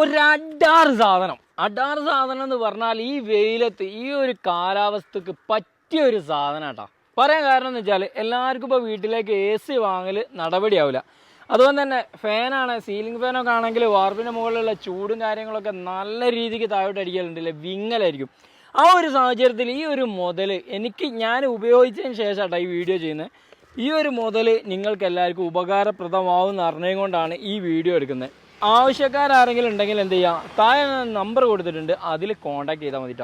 ഒരു അഡാറ് സാധനം. അഡാർ സാധനം എന്ന് പറഞ്ഞാൽ ഈ വെയിലത്ത് ഈ ഒരു കാലാവസ്ഥക്ക് പറ്റിയ ഒരു സാധനം കേട്ടോ. പറയാൻ കാരണം എന്ന് വെച്ചാൽ എല്ലാവർക്കും ഇപ്പോൾ വീട്ടിലേക്ക് എ സി വാങ്ങൽ നടപടിയാവില്ല അതുകൊണ്ട് തന്നെ ഫാനാണ് സീലിംഗ് ഫാനൊക്കെ ആണെങ്കിൽ വാർപ്പിന്റെ മുകളിലുള്ള ചൂടും കാര്യങ്ങളൊക്കെ നല്ല രീതിക്ക് താഴോട്ട് അടിക്കലുണ്ടല്ലേ വിങ്ങലായിരിക്കും. ആ ഒരു സാഹചര്യത്തിൽ ഈ ഒരു മുതൽ എനിക്ക് ഞാൻ ഉപയോഗിച്ചതിന് ശേഷമാട്ടോ ഈ വീഡിയോ ചെയ്യുന്നത്. ഈ ഒരു മുതൽ നിങ്ങൾക്ക് എല്ലാവർക്കും ഉപകാരപ്രദമാവും എന്ന് അറിഞ്ഞുകൊണ്ടാണ് ഈ വീഡിയോ എടുക്കുന്നത്. ആവശ്യക്കാരാരെങ്കിലും ഉണ്ടെങ്കിൽ എന്ത് ചെയ്യാം? താഴെ നമ്പർ കൊടുത്തിട്ടുണ്ട്. അതിൽ കോൺടാക്ട് ചെയ്താൽ മതി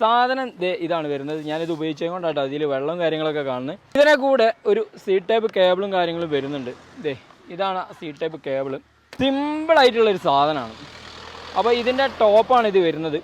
സാധനം ഇതാണ് വരുന്നത്. ഞാനിത് ഉപയോഗിച്ചത് കൊണ്ടാട്ടോ അതിൽ വെള്ളവും കാര്യങ്ങളൊക്കെ കാണുന്നത്. ഇതിനെ കൂടെ ഒരു സി ടൈപ്പ് കേബിളും കാര്യങ്ങളും വരുന്നുണ്ട്. ദേ ഇതാണ് സി ടൈപ്പ് കേബിൾ സിമ്പിളായിട്ടുള്ളൊരു സാധനമാണ്. അപ്പോൾ ഇതിന്റെ ടോപ്പാണ് ഇത് വരുന്നത്.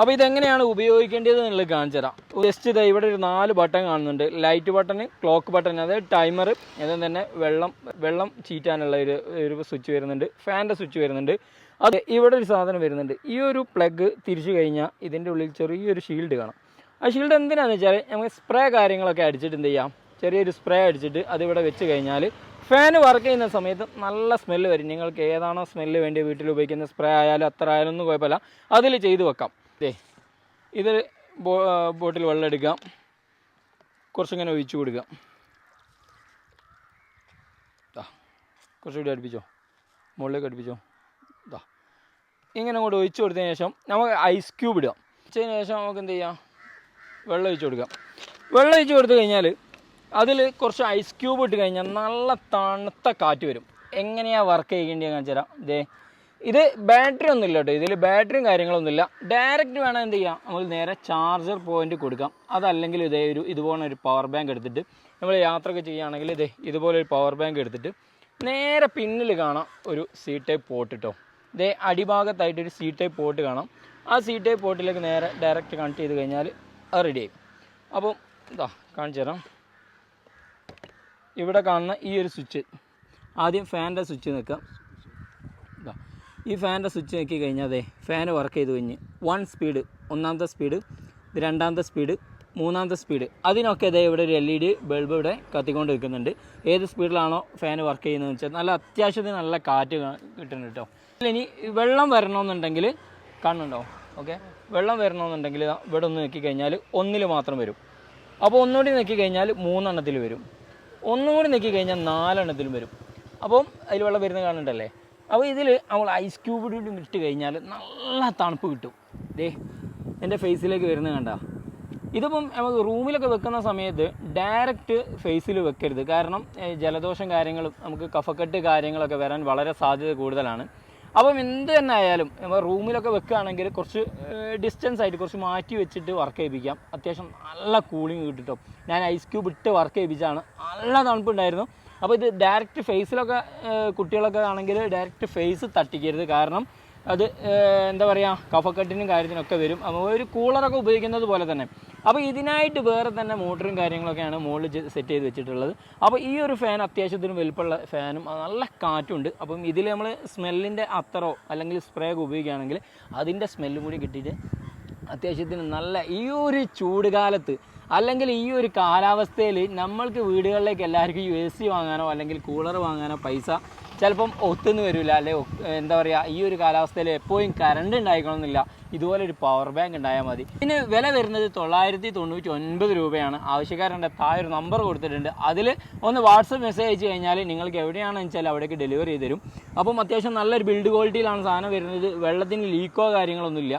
അപ്പോൾ ഇതെങ്ങനെയാണ് ഉപയോഗിക്കേണ്ടത് എന്നുള്ളത് കാണിച്ചു തരാം. ജസ്റ്റ് ഇതാ ഇവിടെ ഒരു നാല് ബട്ടൺ കാണുന്നുണ്ട്. ലൈറ്റ് ബട്ടൺ ക്ലോക്ക് ബട്ടൺ അതായത് ടൈമർ അതും തന്നെ വെള്ളം വെള്ളം ചീറ്റാനുള്ള ഒരു ഒരു സ്വിച്ച് വരുന്നുണ്ട്. ഫാന്റെ സ്വിച്ച് വരുന്നുണ്ട്. അത് ഇവിടെ ഒരു സാധനം വരുന്നുണ്ട്. ഈ ഒരു പ്ലഗ് തിരിച്ചു കഴിഞ്ഞാൽ ഇതിന്റെ ഉള്ളിൽ ചെറിയൊരു ഷീൽഡ് കാണാം. ആ ഷീൽഡ് എന്തിനാണെന്ന് വെച്ചാൽ നമുക്ക് സ്പ്രേ കാര്യങ്ങളൊക്കെ അടിച്ചിട്ട് എന്ത് ചെയ്യാം? ചെറിയൊരു സ്പ്രേ അടിച്ചിട്ട് അതിവിടെ വെച്ച് കഴിഞ്ഞാൽ ഫാൻ വർക്ക് ചെയ്യുന്ന സമയത്ത് നല്ല സ്മെല്ല് വരും. നിങ്ങൾക്ക് ഏതാണോ സ്മെല്ല് വേണ്ടി വീട്ടിൽ ഉപയോഗിക്കുന്ന സ്പ്രേ ആയാലും അത്ര ആയാലും ഒന്നും കുഴപ്പമില്ല. അതിൽ ചെയ്ത് വെക്കാം. ദേ ഇത് ബോട്ടിൽ വെള്ളം എടുക്കാം. കുറച്ചിങ്ങനെ ഒഴിച്ചു കൊടുക്കാം. ദാ കുറച്ചുകൂടി അടുപ്പിച്ചോ? മുകളിലേക്ക് അടുപ്പിച്ചോ? ഇതാ ഇങ്ങനെ അങ്ങോട്ട് ഒഴിച്ചു കൊടുത്തതിന് ശേഷം നമുക്ക് ഐസ് ക്യൂബ് ഇടാം. വെച്ചതിന് ശേഷം നമുക്ക് എന്ത് ചെയ്യാം? വെള്ളം ഒഴിച്ചു കൊടുക്കാം. വെള്ളം ഒഴിച്ചു കൊടുത്തു കഴിഞ്ഞാൽ അതിൽ കുറച്ച് ഐസ് ക്യൂബ് ഇട്ട് കഴിഞ്ഞാൽ നല്ല തണുത്ത കാറ്റ് വരും. എങ്ങനെയാണ് വർക്ക് ചെയ്യേണ്ടത് കാണിച്ചു തരാം. ഇതേ ബാറ്ററി ഒന്നും ഇല്ല കേട്ടോ ഇതിൽ ബാറ്ററിയും കാര്യങ്ങളൊന്നുമില്ല. ഡയറക്റ്റ് വേണം എന്ത് ചെയ്യാം? നമ്മൾ നേരെ ചാർജർ പോയിന്റ് കൊടുക്കാം. അതല്ലെങ്കിൽ ഇതേ ഒരു ഇതുപോലെ ഒരു പവർ ബാങ്ക് എടുത്തിട്ട് നമ്മൾ യാത്രയൊക്കെ ചെയ്യുകയാണെങ്കിൽ ഇതേ ഇതുപോലെ ഒരു പവർ ബാങ്ക് എടുത്തിട്ട് നേരെ പിന്നിൽ കാണാം ഒരു സി ടൈപ്പ് പോർട്ട് കേട്ടോ ഇതേ അടിഭാഗത്തായിട്ട് ഒരു സി ടൈപ്പ് പോട്ട് കാണാം. ആ സി ടൈപ്പ് പോട്ടിലേക്ക് നേരെ ഡയറക്റ്റ് കണക്ട് ചെയ്ത് കഴിഞ്ഞാൽ അത് റെഡി ആയി. അപ്പം ഇതാ കാണിച്ചു തരാം. ഇവിടെ കാണുന്ന ഈ ഒരു സ്വിച്ച് ആദ്യം ഫാനിന്റെ സ്വിച്ച് നിൽക്കാം. ഈ ഫാനിന്റെ സ്വിച്ച് നോക്കി കഴിഞ്ഞാൽ അതെ ഫാൻ വർക്ക് ചെയ്ത് കഴിഞ്ഞ് വൺ സ്പീഡ് ഒന്നാമത്തെ സ്പീഡ് രണ്ടാമത്തെ സ്പീഡ് മൂന്നാമത്തെ സ്പീഡ് അതിനൊക്കെ ഇതേ ഇവിടെ ഒരു എൽ ഇ ഡി ബൾബ് ഇവിടെ കത്തിക്കൊണ്ട് നിൽക്കുന്നുണ്ട് ഏത് സ്പീഡിലാണോ ഫാൻ വർക്ക് ചെയ്യുന്നതെന്ന് വെച്ചാൽ നല്ല അത്യാവശ്യത്തിന് നല്ല കാറ്റ് കിട്ടുന്നുണ്ട് കേട്ടോ. ഇനി വെള്ളം വരണമെന്നുണ്ടെങ്കിൽ കാണുന്നുണ്ടോ ഓക്കെ വെള്ളം വരണമെന്നുണ്ടെങ്കിൽ ഇവിടെ ഒന്ന് നോക്കി കഴിഞ്ഞാൽ ഒന്നിൽ മാത്രം വരും. അപ്പോൾ ഒന്നുകൂടി നോക്കി കഴിഞ്ഞാൽ മൂന്നെണ്ണത്തിൽ വരും. ഒന്നും കൂടി നോക്കി കഴിഞ്ഞാൽ നാലെണ്ണത്തിലും വരും. അപ്പം അതിൽ വെള്ളം വരുന്നത് കാണുന്നുണ്ടല്ലേ? അപ്പോൾ ഇതിൽ നമ്മൾ ഐസ് ക്യൂബ് കൂടി ഇട്ട് കഴിഞ്ഞാൽ നല്ല തണുപ്പ് കിട്ടും. ദേ എന്റെ ഫേസിലേക്ക് വരുന്നത് കണ്ട. ഇതിപ്പം നമുക്ക് റൂമിലൊക്കെ വെക്കുന്ന സമയത്ത് ഡയറക്റ്റ് ഫേസിൽ വെക്കരുത്. കാരണം ജലദോഷം കാര്യങ്ങളും നമുക്ക് കഫക്കെട്ട് കാര്യങ്ങളൊക്കെ വരാൻ വളരെ സാധ്യത കൂടുതലാണ്. അപ്പം എന്ത് തന്നെ ആയാലും റൂമിലൊക്കെ വെക്കുകയാണെങ്കിൽ കുറച്ച് ഡിസ്റ്റൻസ് ആയിട്ട് കുറച്ച് മാറ്റി വെച്ചിട്ട് വർക്ക് ചെയ്യിപ്പിക്കാം. അത്യാവശ്യം നല്ല കൂളിംഗ് കിട്ടിട്ടോ. ഞാൻ ഐസ് ക്യൂബ് ഇട്ട് വർക്ക് ചെയ്യിപ്പിച്ചാണ് നല്ല തണുപ്പുണ്ടായിരുന്നു. അപ്പോൾ ഇത് ഡയറക്റ്റ് ഫേസിലൊക്കെ കുട്ടികളൊക്കെ ആണെങ്കിൽ ഡയറക്റ്റ് ഫേസ് തട്ടിക്കരുത്. കാരണം അത് എന്താ പറയുക കഫക്കെട്ടിനും കാര്യത്തിനൊക്കെ വരും. അപ്പോൾ ഒരു കൂളറൊക്കെ ഉപയോഗിക്കുന്നത് പോലെ തന്നെ. അപ്പോൾ ഇതിനായിട്ട് വേറെ തന്നെ മോട്ടറും കാര്യങ്ങളൊക്കെയാണ് മുകളിൽ സെറ്റ് ചെയ്ത് വെച്ചിട്ടുള്ളത്. അപ്പോൾ ഈ ഒരു ഫാൻ അത്യാവശ്യത്തിന് വലുപ്പമുള്ള ഫാനും നല്ല കാറ്റുണ്ട്. അപ്പം ഇതിൽ നമ്മൾ സ്മെല്ലിന്റെ അത്തറോ അല്ലെങ്കിൽ സ്പ്രേ ഒക്കെ ഉപയോഗിക്കുകയാണെങ്കിൽ അതിന്റെ സ്മെല്ലും കൂടി കിട്ടിയിട്ട് അത്യാവശ്യത്തിന് നല്ല ഈ ഒരു ചൂട് കാലത്ത് അല്ലെങ്കിൽ ഈ ഒരു കാലാവസ്ഥയിൽ നമ്മൾക്ക് വീടുകളിലേക്ക് എല്ലാവർക്കും എസ് സി വാങ്ങാനോ അല്ലെങ്കിൽ കൂളർ വാങ്ങാനോ പൈസ ചിലപ്പം ഒത്തുനിന്ന് വരില്ല അല്ലെ എന്താ പറയുക ഈ ഒരു കാലാവസ്ഥയിൽ എപ്പോഴും കറണ്ട് ഉണ്ടായിക്കണമെന്നില്ല ഇതുപോലെ ഒരു പവർ ബാങ്ക് ഉണ്ടായാൽ മതി. ഇതിന് വില വരുന്നത് തൊള്ളായിരത്തി തൊണ്ണൂറ്റി ഒൻപത് രൂപയാണ്. ആവശ്യക്കാരന്റെ താഴെ ഒരു നമ്പർ കൊടുത്തിട്ടുണ്ട്. അതിൽ ഒന്ന് വാട്സപ്പ് മെസ്സേജ് അയച്ചു കഴിഞ്ഞാൽ നിങ്ങൾക്ക് എവിടെയാണെന്ന് വെച്ചാൽ അവിടേക്ക് ഡെലിവറി ചെയ്ത് തരും. അപ്പം അത്യാവശ്യം നല്ലൊരു ബിൽഡ് ക്വാളിറ്റിയിലാണ് സാധനം വരുന്നത്. വെള്ളത്തിന് ലീക്കോ കാര്യങ്ങളൊന്നുമില്ല.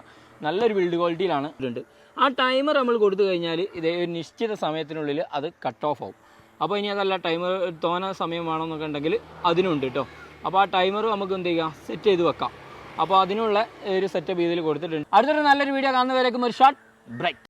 നല്ലൊരു ബിൽഡ് ക്വാളിറ്റിയിലാണ് ഇതുണ്ട് ആ ടൈമർ നമ്മൾ കൊടുത്തു കഴിഞ്ഞാൽ ഇതേ ഒരു നിശ്ചിത സമയത്തിനുള്ളിൽ അത് കട്ട് ഓഫ് ആവും. അപ്പോൾ ഇനി അതല്ല ടൈമർ തോന സമയം വേണമെന്നൊക്കെ ഉണ്ടെങ്കിൽ അതിനുണ്ട് കേട്ടോ അപ്പോൾ ആ ടൈമർ നമുക്ക് എന്ത് ചെയ്യാം? സെറ്റ് ചെയ്ത് വെക്കാം. അപ്പോൾ അതിനുള്ള ഒരു സെറ്റപ്പ് ഇതിൽ കൊടുത്തിട്ടുണ്ട്. അടുത്തൊരു നല്ലൊരു വീഡിയോ കാണുന്നവരേക്കും ഒരു ഷോർട്ട് ബ്രേക്ക്